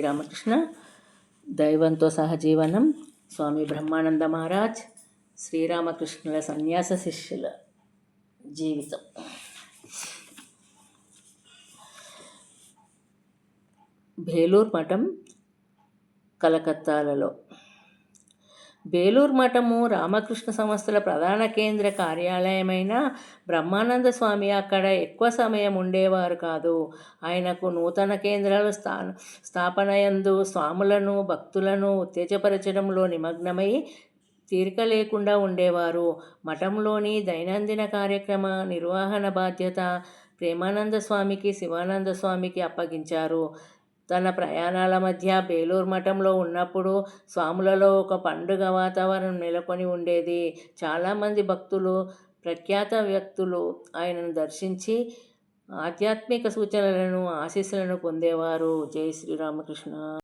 శ్రీరామకృష్ణ. దైవంతో సహజీవనం స్వామి బ్రహ్మానంద మహారాజ్ శ్రీరామకృష్ణుల సన్యాస శిష్యుల జీవితం. భేలూర్ మఠం కలకత్తాలలో బేలూరు మఠము రామకృష్ణ సంస్థల ప్రధాన కేంద్ర కార్యాలయమైన బ్రహ్మానంద స్వామి అక్కడ ఎక్కువ సమయం ఉండేవారు కాదు. ఆయనకు నూతన కేంద్రాలు స్థా స్థాపనయందు స్వాములను భక్తులను ఉత్తేజపరచడంలో నిమగ్నమై తీరిక లేకుండా ఉండేవారు. మఠంలోని దైనందిన కార్యక్రమ నిర్వహణ బాధ్యత ప్రేమానంద స్వామికి శివానంద స్వామికి అప్పగించారు. తన ప్రయాణాల మధ్య బేలూరు మఠంలో ఉన్నప్పుడు స్వాములలో ఒక పండుగ వాతావరణం నెలకొని ఉండేది. చాలామంది భక్తులు ప్రఖ్యాత వ్యక్తులు ఆయనను దర్శించి ఆధ్యాత్మిక సూచనలను ఆశీస్సులను పొందేవారు. జై శ్రీరామకృష్ణ